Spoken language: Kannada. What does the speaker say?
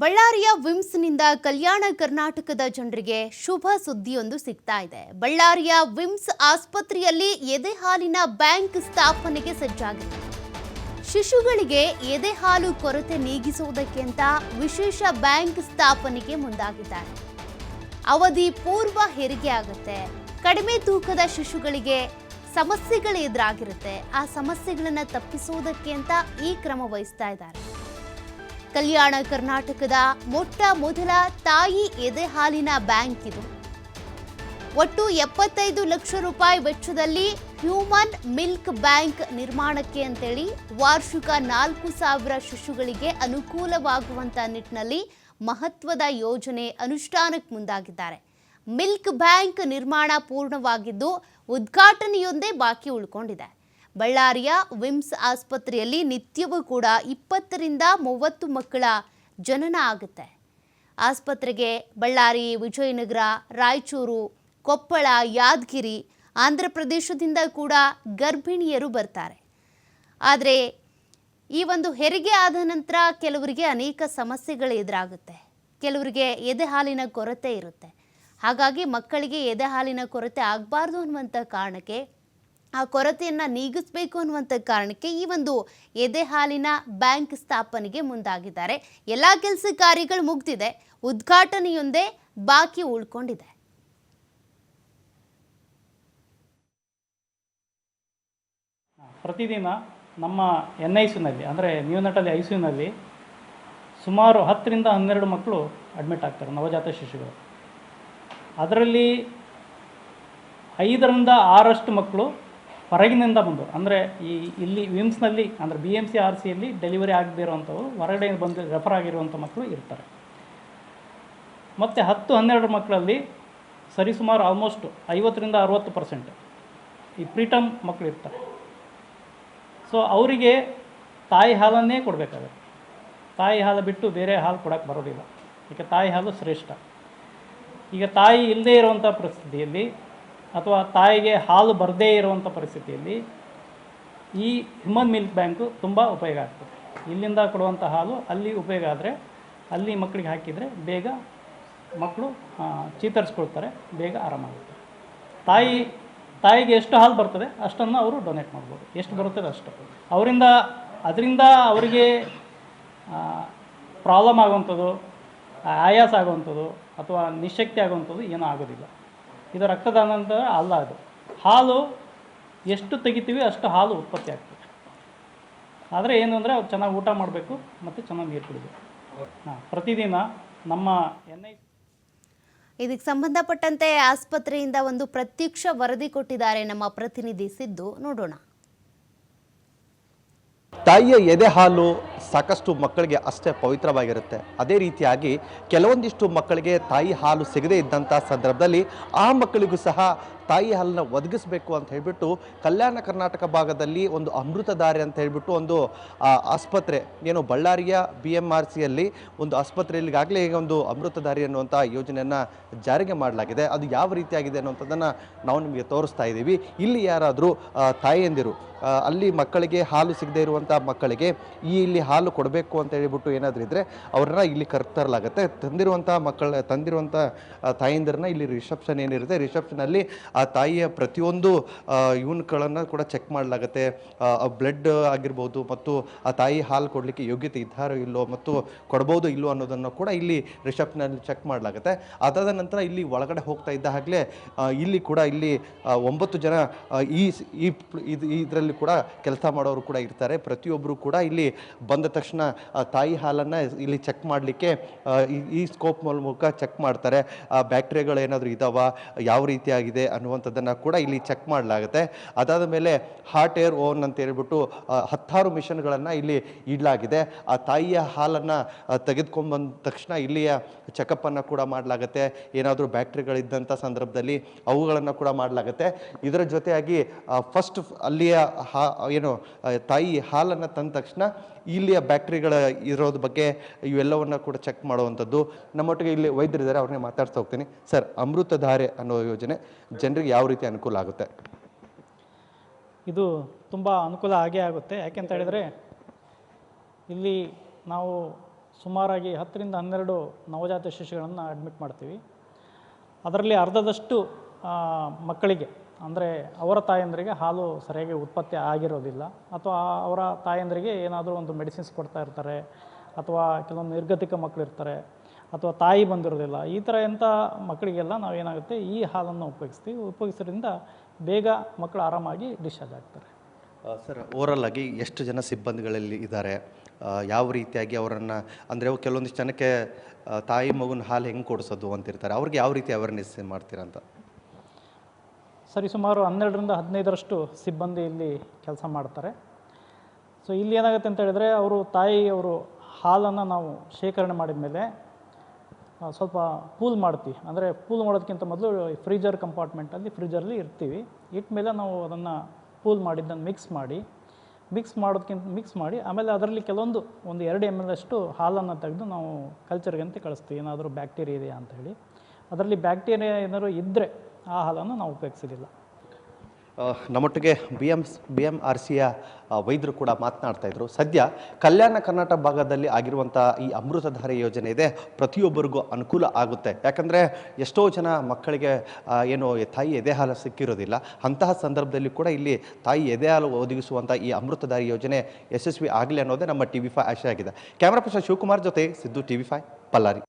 ಬಳ್ಳಾರಿಯ ವಿಮ್ಸ್ನಿಂದ ಕಲ್ಯಾಣ ಕರ್ನಾಟಕದ ಜನರಿಗೆ ಶುಭ ಸುದ್ದಿಯೊಂದು ಸಿಗ್ತಾ ಇದೆ. ಬಳ್ಳಾರಿಯ ವಿಮ್ಸ್ ಆಸ್ಪತ್ರೆಯಲ್ಲಿ ಎದೆ ಹಾಲಿನ ಬ್ಯಾಂಕ್ ಸ್ಥಾಪನೆಗೆ ಸಜ್ಜಾಗಿದೆ. ಶಿಶುಗಳಿಗೆ ಎದೆ ಹಾಲು ಕೊರತೆ ನೀಗಿಸುವುದಕ್ಕೆ ಅಂತ ವಿಶೇಷ ಬ್ಯಾಂಕ್ ಸ್ಥಾಪನೆಗೆ ಮುಂದಾಗಿದ್ದಾರೆ. ಅವಧಿ ಪೂರ್ವ ಹೆರಿಗೆ ಆಗುತ್ತೆ. ಕಡಿಮೆ ತೂಕದ ಶಿಶುಗಳಿಗೆ ಸಮಸ್ಯೆಗಳು ಎದುರಾಗಿರುತ್ತೆ. ಆ ಸಮಸ್ಯೆಗಳನ್ನು ತಪ್ಪಿಸುವುದಕ್ಕೆ ಅಂತ ಈ ಕ್ರಮ ವಹಿಸ್ತಾ ಇದ್ದಾರೆ. ಕಲ್ಯಾಣ ಕರ್ನಾಟಕದ ಮೊಟ್ಟ ಮೊದಲ ತಾಯಿ ಎದೆ ಹಾಲಿನ ಬ್ಯಾಂಕ್ ಇದು. ಒಟ್ಟು ಎಪ್ಪತ್ತೈದು ಲಕ್ಷ ರೂಪಾಯಿ ವೆಚ್ಚದಲ್ಲಿ ಹ್ಯೂಮನ್ ಮಿಲ್ಕ್ ಬ್ಯಾಂಕ್ ನಿರ್ಮಾಣಕ್ಕೆ ಅಂತೇಳಿ ವಾರ್ಷಿಕ ನಾಲ್ಕು ಸಾವಿರ ಶಿಶುಗಳಿಗೆ ಅನುಕೂಲವಾಗುವಂತ ನಿಟ್ಟಿನಲ್ಲಿ ಮಹತ್ವದ ಯೋಜನೆ ಅನುಷ್ಠಾನಕ್ಕೆ ಮುಂದಾಗಿದ್ದಾರೆ. ಮಿಲ್ಕ್ ಬ್ಯಾಂಕ್ ನಿರ್ಮಾಣ ಪೂರ್ಣವಾಗಿದ್ದು ಉದ್ಘಾಟನೆಯೊಂದೇ ಬಾಕಿ ಉಳ್ಕೊಂಡಿದೆ. ಬಳ್ಳಾರಿಯ ವಿಮ್ಸ್ ಆಸ್ಪತ್ರೆಯಲ್ಲಿ ನಿತ್ಯವೂ ಕೂಡ ಇಪ್ಪತ್ತರಿಂದ ಮೂವತ್ತು ಮಕ್ಕಳ ಜನನ ಆಗುತ್ತೆ. ಆಸ್ಪತ್ರೆಗೆ ಬಳ್ಳಾರಿ, ವಿಜಯನಗರ, ರಾಯಚೂರು, ಕೊಪ್ಪಳ, ಯಾದಗಿರಿ, ಆಂಧ್ರ ಪ್ರದೇಶದಿಂದ ಕೂಡ ಗರ್ಭಿಣಿಯರು ಬರ್ತಾರೆ. ಆದರೆ ಈ ಒಂದು ಹೆರಿಗೆ ಆದ ನಂತರ ಕೆಲವರಿಗೆ ಅನೇಕ ಸಮಸ್ಯೆಗಳು ಎದುರಾಗುತ್ತೆ. ಕೆಲವರಿಗೆ ಎದೆ ಹಾಲಿನ ಕೊರತೆ ಇರುತ್ತೆ. ಹಾಗಾಗಿ ಮಕ್ಕಳಿಗೆ ಎದೆ ಹಾಲಿನ ಕೊರತೆ ಆಗಬಾರ್ದು ಅನ್ನುವಂಥ ಕಾರಣಕ್ಕೆ ಆ ಕೊರತೆಯನ್ನು ನೀಗಿಸಬೇಕು ಅನ್ನುವಂಥ ಕಾರಣಕ್ಕೆ ಈ ಒಂದು ಎದೆ ಹಾಲಿನ ಬ್ಯಾಂಕ್ ಸ್ಥಾಪನೆಗೆ ಮುಂದಾಗಿದ್ದಾರೆ. ಎಲ್ಲ ಕೆಲಸ ಕಾರ್ಯಗಳು ಮುಗ್ದಿದೆ. ಉದ್ಘಾಟನೆಯೊಂದೇ ಬಾಕಿ ಉಳ್ಕೊಂಡಿದೆ. ಪ್ರತಿದಿನ ನಮ್ಮ ಎನ್ ಐ ಸಿನಲ್ಲಿ ಅಂದರೆ ನ್ಯೂನಟಲ್ಲಿ ಐ ಸಿನಲ್ಲಿ ಸುಮಾರು ಹತ್ತರಿಂದ ಹನ್ನೆರಡು ಮಕ್ಕಳು ಅಡ್ಮಿಟ್ ಆಗ್ತಾರೆ, ನವಜಾತ ಶಿಶುಗಳು. ಅದರಲ್ಲಿ ಐದರಿಂದ ಆರಷ್ಟು ಮಕ್ಕಳು ಹೊರಗಿನಿಂದ ಬಂದು, ಅಂದರೆ ಈ ಇಲ್ಲಿ ವಿಮ್ಸ್ನಲ್ಲಿ, ಅಂದರೆ ಬಿ ಎಂ ಸಿ ಆರ್ ಸಿಯಲ್ಲಿ ಡೆಲಿವರಿ ಆಗದೇ ಇರುವಂಥವ್ರು, ಹೊರಗಡೆ ಬಂದು ರೆಫರ್ ಆಗಿರುವಂಥ ಮಕ್ಕಳು ಇರ್ತಾರೆ. ಮತ್ತು ಹತ್ತು, ಹನ್ನೆರಡು ಮಕ್ಕಳಲ್ಲಿ ಸರಿಸುಮಾರು ಆಲ್ಮೋಸ್ಟ್ ಐವತ್ತರಿಂದ ಅರುವತ್ತು ಪರ್ಸೆಂಟ್ ಈ ಪ್ರೀಟಮ್ ಮಕ್ಕಳು ಇರ್ತಾರೆ. ಸೊ ಅವರಿಗೆ ತಾಯಿ ಹಾಲನ್ನೇ ಕೊಡಬೇಕಾಗುತ್ತೆ. ತಾಯಿ ಹಾಲು ಬಿಟ್ಟು ಬೇರೆ ಹಾಲು ಕೊಡೋಕ್ಕೆ ಬರೋದಿಲ್ಲ. ಈಗ ತಾಯಿ ಹಾಲು ಶ್ರೇಷ್ಠ. ಈಗ ತಾಯಿ ಇಲ್ಲದೇ ಇರುವಂಥ ಪರಿಸ್ಥಿತಿಯಲ್ಲಿ ಅಥವಾ ತಾಯಿಗೆ ಹಾಲು ಬರದೇ ಇರುವಂಥ ಪರಿಸ್ಥಿತಿಯಲ್ಲಿ ಈ ಹ್ಯೂಮನ್ ಮಿಲ್ಕ್ ಬ್ಯಾಂಕು ತುಂಬ ಉಪಯೋಗ ಆಗ್ತದೆ. ಇಲ್ಲಿಂದ ಕೊಡುವಂಥ ಹಾಲು ಅಲ್ಲಿ ಉಪಯೋಗ ಆದರೆ ಅಲ್ಲಿ ಮಕ್ಕಳಿಗೆ ಹಾಕಿದರೆ ಬೇಗ ಮಕ್ಕಳು ಚೇತರಿಸ್ಕೊಳ್ತಾರೆ, ಬೇಗ ಆರಾಮಾಗುತ್ತೆ ತಾಯಿ, ತಾಯಿಗೆ ಎಷ್ಟು ಹಾಲು ಬರ್ತದೆ ಅಷ್ಟನ್ನು ಅವರು ಡೊನೇಟ್ ಮಾಡ್ಬೋದು. ಎಷ್ಟು ಬರುತ್ತದೆ ಅಷ್ಟು. ಅವರಿಂದ, ಅದರಿಂದ ಅವರಿಗೆ ಪ್ರಾಬ್ಲಮ್ ಆಗುವಂಥದ್ದು, ಆಯಾಸ ಆಗುವಂಥದ್ದು ಅಥವಾ ನಿಶಕ್ತಿ ಆಗುವಂಥದ್ದು ಏನೂ ಆಗೋದಿಲ್ಲ. ಇದು ರಕ್ತದಾನ ಅಂತ ಅಲ್ಲ ಅದು. ಹಾಲು ಎಷ್ಟು ತೆಗಿತೀವಿ ಅಷ್ಟು ಹಾಲು ಉತ್ಪತ್ತಿ ಆಗ್ತದೆ. ಆದರೆ ಏನು ಅಂದರೆ ಅವ್ರು ಚೆನ್ನಾಗಿ ಊಟ ಮಾಡಬೇಕು ಮತ್ತು ಚೆನ್ನಾಗಿ ನೀರು ಕುಡಿಬೇಕು. ಹಾಂ ಪ್ರತಿದಿನ ನಮ್ಮ ಎನ್ ಐ ಇದಕ್ಕೆ ಸಂಬಂಧಪಟ್ಟಂತೆ ಆಸ್ಪತ್ರೆಯಿಂದ ಒಂದು ಪ್ರತ್ಯಕ್ಷ ವರದಿ ಕೊಟ್ಟಿದ್ದಾರೆ ನಮ್ಮ ಪ್ರತಿನಿಧಿ ಸಿದ್ದು. ನೋಡೋಣ. ತಾಯಿಯ ಎದೆ ಹಾಲು ಸಾಕಷ್ಟು ಮಕ್ಕಳಿಗೆ ಅಷ್ಟೇ ಪವಿತ್ರವಾಗಿರುತ್ತೆ. ಅದೇ ರೀತಿಯಾಗಿ ಕೆಲವೊಂದಿಷ್ಟು ಮಕ್ಕಳಿಗೆ ತಾಯಿ ಹಾಲು ಸಿಗದೇ ಇದ್ದಂಥ ಸಂದರ್ಭದಲ್ಲಿ ಆ ಮಕ್ಕಳಿಗೂ ಸಹ ತಾಯಿ ಹಾಲನ್ನ ಒದಗಿಸಬೇಕು ಅಂತ ಹೇಳಿಬಿಟ್ಟು ಕಲ್ಯಾಣ ಕರ್ನಾಟಕ ಭಾಗದಲ್ಲಿ ಒಂದು ಅಮೃತಧಾರೆ ಅಂತ ಹೇಳಿಬಿಟ್ಟು ಒಂದು ಆಸ್ಪತ್ರೆ, ಏನು ಬಳ್ಳಾರಿಯ ಬಿ ಎಂ ಆರ್ ಸಿಯಲ್ಲಿ ಒಂದು ಆಸ್ಪತ್ರೆಯಲ್ಲಿ ಈಗಾಗಲೇ ಈಗ ಒಂದು ಅಮೃತಧಾರಿ ಅನ್ನುವಂಥ ಯೋಜನೆಯನ್ನು ಜಾರಿಗೆ ಮಾಡಲಾಗಿದೆ. ಅದು ಯಾವ ರೀತಿಯಾಗಿದೆ ಅನ್ನುವಂಥದ್ದನ್ನು ನಾವು ನಿಮಗೆ ತೋರಿಸ್ತಾ ಇದ್ದೀವಿ. ಇಲ್ಲಿ ಯಾರಾದರೂ ತಾಯಿಯಂದಿರು ಅಲ್ಲಿ ಮಕ್ಕಳಿಗೆ ಹಾಲು ಸಿಗದೇ ಇರುವಂಥ ಮಕ್ಕಳಿಗೆ ಈ ಇಲ್ಲಿ ಹಾಲು ಕೊಡಬೇಕು ಅಂತ ಹೇಳಿಬಿಟ್ಟು ಏನಾದರೂ ಇದ್ದರೆ ಅವ್ರನ್ನ ಇಲ್ಲಿ ಕರ್ತರಲಾಗುತ್ತೆ. ತಂದಿರುವಂಥ ಮಕ್ಕಳ ತಂದಿರುವಂಥ ತಾಯಿಂದರನ್ನ ಇಲ್ಲಿ ರಿಸೆಪ್ಷನ್ ಏನಿರುತ್ತೆ ರಿಸೆಪ್ಷನಲ್ಲಿ ಆ ತಾಯಿಯ ಪ್ರತಿಯೊಂದು ಇವನ್ಗಳನ್ನು ಕೂಡ ಚೆಕ್ ಮಾಡಲಾಗುತ್ತೆ. ಬ್ಲಡ್ ಆಗಿರ್ಬೋದು ಮತ್ತು ಆ ತಾಯಿ ಹಾಲು ಕೊಡಲಿಕ್ಕೆ ಯೋಗ್ಯತೆ ಇದ್ದಾರೋ ಇಲ್ಲೋ ಮತ್ತು ಕೊಡ್ಬೋದು ಇಲ್ಲೋ ಅನ್ನೋದನ್ನು ಕೂಡ ಇಲ್ಲಿ ರಿಸೆಪ್ಷನಲ್ಲಿ ಚೆಕ್ ಮಾಡಲಾಗುತ್ತೆ. ಅದಾದ ನಂತರ ಇಲ್ಲಿ ಒಳಗಡೆ ಹೋಗ್ತಾ ಇದ್ದ ಹಾಗಲೇ ಇಲ್ಲಿ ಕೂಡ ಇಲ್ಲಿ ಒಂಬತ್ತು ಜನ ಈ ಇದರಲ್ಲಿ ಕೂಡ ಕೆಲಸ ಮಾಡೋರು ಕೂಡ ಇರ್ತಾರೆ. ಪ್ರತಿಯೊಬ್ಬರು ಕೂಡ ಇಲ್ಲಿ ಬಂದ ತಕ್ಷಣ ಆ, ತಾಯಿ ಹಾಲನ್ನು ಇಲ್ಲಿ ಚೆಕ್ ಮಾಡಲಿಕ್ಕೆ ಈ ಸ್ಕೋಪ್ ಮೂಲಕ ಚೆಕ್ ಮಾಡ್ತಾರೆ. ಬ್ಯಾಕ್ಟೀರಿಯಾಗಳು ಏನಾದರೂ ಇದಾವ ಯಾವ ರೀತಿಯಾಗಿದೆ ಅನ್ನುವಂಥದ್ದನ್ನು ಕೂಡ ಇಲ್ಲಿ ಚೆಕ್ ಮಾಡಲಾಗುತ್ತೆ. ಅದಾದ ಮೇಲೆ ಹಾರ್ಟ್ ಏರ್ ಓನ್ ಅಂತ ಹೇಳ್ಬಿಟ್ಟು ಆ, ಹತ್ತಾರು ಮಿಷನ್ಗಳನ್ನು ಇಲ್ಲಿ ಇಡಲಾಗಿದೆ. ಆ ತಾಯಿಯ ಹಾಲನ್ನು ತೆಗೆದುಕೊಂಡ್ಬಂದ ತಕ್ಷಣ ಇಲ್ಲಿಯ ಚೆಕಪ್ಪನ್ನು ಕೂಡ ಮಾಡಲಾಗುತ್ತೆ. ಏನಾದರೂ ಬ್ಯಾಕ್ಟೀರಿಯಾಗಳಿದ್ದಂಥ ಸಂದರ್ಭದಲ್ಲಿ ಅವುಗಳನ್ನು ಕೂಡ ಮಾಡಲಾಗುತ್ತೆ. ಇದರ ಜೊತೆಯಾಗಿ ಫಸ್ಟ್ ಅಲ್ಲಿಯ ಹಾ ಏನು ತಾಯಿ ಹಾಲನ್ನು ತಂದ ತಕ್ಷಣ ಇಲ್ಲಿಯ ಬ್ಯಾಕ್ಟರಿಗಳ ಇರೋದ್ರ ಬಗ್ಗೆ ಇವೆಲ್ಲವನ್ನು ಕೂಡ ಚೆಕ್ ಮಾಡುವಂಥದ್ದು. ನಮ್ಮೊಟ್ಟಿಗೆ ಇಲ್ಲಿ ವೈದ್ಯರಿದ್ದಾರೆ, ಅವ್ರನ್ನೇ ಮಾತಾಡ್ತಾ ಹೋಗ್ತೀನಿ. ಸರ್ ಅಮೃತಧಾರೆ ಅನ್ನೋ ಯೋಜನೆ ಜನರಿಗೆ ಯಾವ ರೀತಿ ಅನುಕೂಲ ಆಗುತ್ತೆ? ಇದು ತುಂಬ ಅನುಕೂಲ ಆಗೇ ಆಗುತ್ತೆ. ಯಾಕೆಂತ ಹೇಳಿದರೆ, ಇಲ್ಲಿ ನಾವು ಸುಮಾರಾಗಿ ಹತ್ತರಿಂದ ಹನ್ನೆರಡು ನವಜಾತ ಶಿಶುಗಳನ್ನು ಅಡ್ಮಿಟ್ ಮಾಡ್ತೀವಿ. ಅದರಲ್ಲಿ ಅರ್ಧದಷ್ಟು ಮಕ್ಕಳಿಗೆ ಅಂದರೆ ಅವರ ತಾಯಂದರಿಗೆ ಹಾಲು ಸರಿಯಾಗಿ ಉತ್ಪತ್ತಿ ಆಗಿರೋದಿಲ್ಲ. ಅಥವಾ ಅವರ ತಾಯಂದರಿಗೆ ಏನಾದರೂ ಒಂದು ಮೆಡಿಸಿನ್ಸ್ ಕೊಡ್ತಾ ಇರ್ತಾರೆ, ಅಥವಾ ಕೆಲವೊಂದು ನಿರ್ಗತಿಕ ಮಕ್ಕಳು ಇರ್ತಾರೆ, ಅಥವಾ ತಾಯಿ ಬಂದಿರೋದಿಲ್ಲ, ಈ ಥರ ಎಂಥ ಮಕ್ಕಳಿಗೆಲ್ಲ ನಾವು ಏನಾಗುತ್ತೆ ಈ ಹಾಲನ್ನು ಉಪಯೋಗಿಸ್ತೀವಿ. ಉಪಯೋಗಿಸೋದ್ರಿಂದ ಬೇಗ ಮಕ್ಕಳು ಆರಾಮಾಗಿ ಡಿಸ್ಚಾರ್ಜ್ ಆಗ್ತಾರೆ. ಸರ್ ಓವರಲ್ ಆಗಿ ಎಷ್ಟು ಜನ ಸಿಬ್ಬಂದಿಗಳಲ್ಲಿ ಇದ್ದಾರೆ? ಯಾವ ರೀತಿಯಾಗಿ ಅವರನ್ನು, ಅಂದರೆ ಕೆಲವೊಂದಿಷ್ಟು ಜನಕ್ಕೆ ತಾಯಿ ಮಗುನ ಹಾಲು ಹೆಂಗೆ ಕೊಡಿಸೋದು ಅಂತಿರ್ತಾರೆ. ಅವ್ರಿಗೆ ಯಾವ ರೀತಿ ಅವೇರ್ನೆಸ್ ಮಾಡ್ತೀರಾ ಅಂತ? ಸರಿ ಸುಮಾರು ಹನ್ನೆರಡರಿಂದ ಹದಿನೈದರಷ್ಟು ಸಿಬ್ಬಂದಿ ಇಲ್ಲಿ ಕೆಲಸ ಮಾಡ್ತಾರೆ. ಸೊ ಇಲ್ಲಿ ಏನಾಗುತ್ತೆ ಅಂತ ಹೇಳಿದರೆ, ಅವರು ತಾಯಿ, ಅವರು ಹಾಲನ್ನು ನಾವು ಶೇಖರಣೆ ಮಾಡಿದ ಮೇಲೆ ಸ್ವಲ್ಪ ಪೂಲ್ ಮಾಡ್ತೀವಿ. ಅಂದರೆ ಪೂಲ್ ಮಾಡೋದಕ್ಕಿಂತ ಮೊದಲು ಫ್ರೀಜರ್ ಕಂಪಾರ್ಟ್ಮೆಂಟಲ್ಲಿ ಫ್ರೀಜರಲ್ಲಿ ಇರ್ತೀವಿ. ಇಟ್ಟ ಮೇಲೆ ನಾವು ಅದನ್ನು ಪೂಲ್ ಮಾಡಿದ್ದನ್ನು ಮಿಕ್ಸ್ ಮಾಡಿ ಮಿಕ್ಸ್ ಮಾಡೋದಕ್ಕಿಂತ ಮಿಕ್ಸ್ ಮಾಡಿ, ಆಮೇಲೆ ಅದರಲ್ಲಿ ಕೆಲವೊಂದು, ಒಂದು ಎರಡು ಎಂ ಎಲ್ ಅಷ್ಟು ಹಾಲನ್ನು ತೆಗೆದು ನಾವು ಕಲ್ಚರ್ಗೆ ಅಂತ ಕಳಿಸ್ತೀವಿ. ಏನಾದರೂ ಬ್ಯಾಕ್ಟೀರಿಯಾ ಇದೆಯಾ ಅಂತ ಹೇಳಿ. ಅದರಲ್ಲಿ ಬ್ಯಾಕ್ಟೀರಿಯಾ ಏನಾದರೂ ಇದ್ದರೆ ಆ ಹಾಲನ್ನು ನಾವು ಉಪಯೋಗಿಸಲಿಲ್ಲ. ನಮ್ಮೊಟ್ಟಿಗೆ B M B M R ಸಿಯ ವೈದ್ಯರು ಕೂಡ ಮಾತನಾಡ್ತಾ ಇದ್ರು. ಸದ್ಯ ಕಲ್ಯಾಣ ಕರ್ನಾಟಕ ಭಾಗದಲ್ಲಿ ಆಗಿರುವಂಥ ಈ ಅಮೃತಧಾರೆ ಯೋಜನೆ ಇದೆ, ಪ್ರತಿಯೊಬ್ಬರಿಗೂ ಅನುಕೂಲ ಆಗುತ್ತೆ. ಯಾಕಂದರೆ ಎಷ್ಟೋ ಜನ ಮಕ್ಕಳಿಗೆ ಏನು ತಾಯಿ ಎದೆ ಹಾಲು ಸಿಕ್ಕಿರೋದಿಲ್ಲ. ಅಂತಹ ಸಂದರ್ಭದಲ್ಲಿ ಕೂಡ ಇಲ್ಲಿ ತಾಯಿ ಎದೆ ಹಾಲು ಒದಗಿಸುವಂಥ ಈ ಅಮೃತಧಾರಿ ಯೋಜನೆ ಯಶಸ್ವಿ ಆಗಲಿ ಅನ್ನೋದೇ ನಮ್ಮ ಟಿ ವಿ ಫೈ ಆಶೆ ಆಗಿದೆ. ಕ್ಯಾಮ್ರಾ ಪರ್ಸನ್ ಶಿವಕುಮಾರ್ ಜೊತೆ Siddu T V five, Ballari.